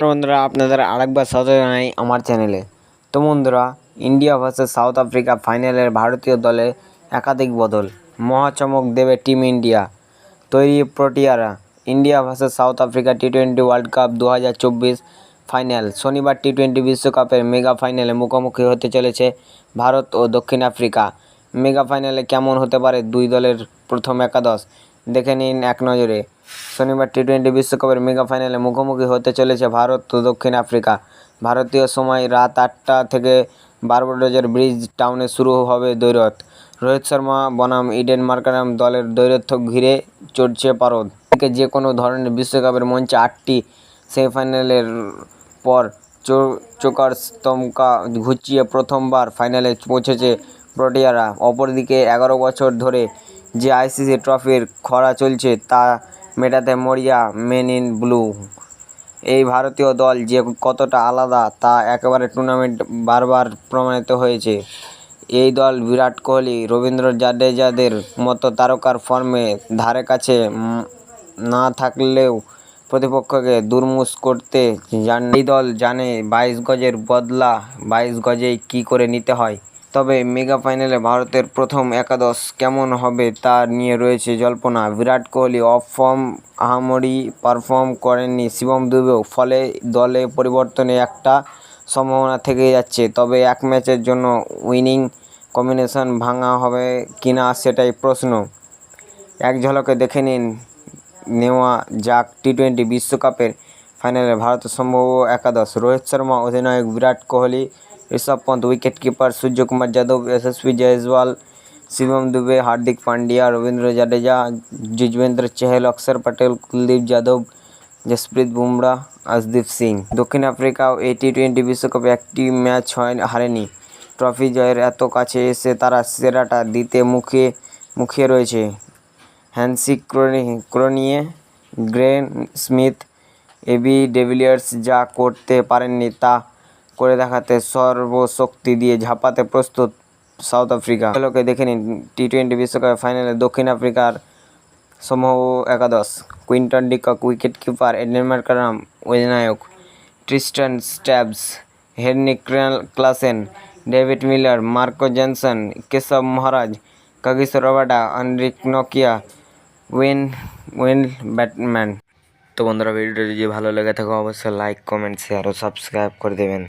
বন্ধুরা, আপনাদের আরেকবার স্বাগত জানাই আমার চ্যানেলে। তো বন্ধুরা, ইন্ডিয়া ভার্সেস সাউথ আফ্রিকা ফাইনালের ভারতীয় দলে একাধিক বদল, মহাচমক দেবে টিম ইন্ডিয়া। তৈরি প্রোটিয়ারা, India versus South Africa T twenty world cup দু হাজার চব্বিশ ফাইনাল, শনিবার টি টোয়েন্টি বিশ্বকাপের মেগা ফাইনালে মুখোমুখি হতে চলেছে ভারত ও দক্ষিণ আফ্রিকা। মেগা ফাইনালে কেমন হতে পারে দুই দলের প্রথম একাদশ, দেখে নিন এক নজরে। শনিবার টি টোয়েন্টি বিশ্বকাপের মেগা ফাইনালে মুখোমুখি হতে চলেছে ভারত ও দক্ষিণ আফ্রিকা। ভারতীয় সময় রাত আটটা থেকে বারবাডোজের ব্রিজ টাউনে শুরু হবে দৈরথ রোহিত শর্মা, বনাম ইডেন মার্কারাম দলের দৈরথ ঘিরে চড়ছে পারদ। থেকে যে কোনো ধরনের বিশ্বকাপের মঞ্চে আটটি সেমিফাইনালের পর চোকার স্তম্কা ঘুচিয়ে প্রথমবার ফাইনালে পৌঁছেছে প্রোটিয়ারা। অপরদিকে এগারো বছর ধরে যে আইসিসি ট্রফির খরা চলছে, তা মেটাতে মরিয়া মেন ইন ব্লু এই ভারতীয় দল যে কতটা আলাদা, তা একেবারে টুর্নামেন্ট বারবার প্রমাণিত হয়েছে। এই দল বিরাট কোহলি, রবীন্দ্র জাডেজাদের মতো তারকার ফর্মে ধারে কাছে না থাকলেও প্রতিপক্ষকে দুর্মুষ করতে জান এই দল জানে বাইশ গজের বদলা, বাইশ গজেই কী করে নিতে হয়। তবে মেগা ফাইনালে ভারতের প্রথম একাদশ কেমন হবে তা নিয়ে রয়েছে জল্পনা। বিরাট কোহলি অফ ফর্ম আহামরি পারফর্ম করেননি শিবম দুবেও ফলে দলে পরিবর্তনে একটা সম্ভাবনা থেকে যাচ্ছে। তবে এক ম্যাচের জন্য উইনিং কম্বিনেশন ভাঙা হবে কিনা সেটাই প্রশ্ন। এক ঝলকে দেখে নিন, নেওয়া যাক টি টোয়েন্টি বিশ্বকাপের ফাইনালে ভারতের সম্ভাব্য একাদশ। রোহিত শর্মা, অধিনায়ক বিরাট কোহলি ঋষভ পন্থ উইকেট কিপার সূর্যকুমার যাদব যশস্বী জয়সওয়াল শিবম দুবে হার্দিক পান্ডিয়া রবীন্দ্র জাডেজা যুজবেন্দ্র চেহল অক্ষর পটেল কুলদীপ যাদব জসপ্রীত বুমরা আশদীপ সিং দক্ষিণ আফ্রিকাও এই টি টোয়েন্টি বিশ্বকাপে একটি ম্যাচ হয় হারেনি ট্রফি জয়ের এত কাছে এসে তারা সেরাটা দিতে মুখে মুখিয়ে রয়েছে Hansi crony Cronje Graeme Smith AB de Villiers যা করতে পারেননি তা করে দেখাতে সর্বশক্তি দিয়ে ঝাঁপাতে প্রস্তুত সাউথ আফ্রিকা। লোকে দেখে নিন টি টোয়েন্টি বিশ্বকাপের ফাইনালে দক্ষিণ আফ্রিকার সম্ভাব্য একাদশ। Quinton de Kock wicket keeper Aiden Markram, অধিনায়ক Tristan Stubbs Heinrich Klaasen, David Miller, Marco Jansen, Keshav Maharaj, Kagiso Rabada Anrich Nokia, ওয়েন ওয়েন ব্যাটম্যান। তো বন্ধুরা, ভিডিওটি যদি ভালো লেগে থাকে, অবশ্যই লাইক, কমেন্ট, শেয়ার ও সাবস্ক্রাইব করে দেবেন।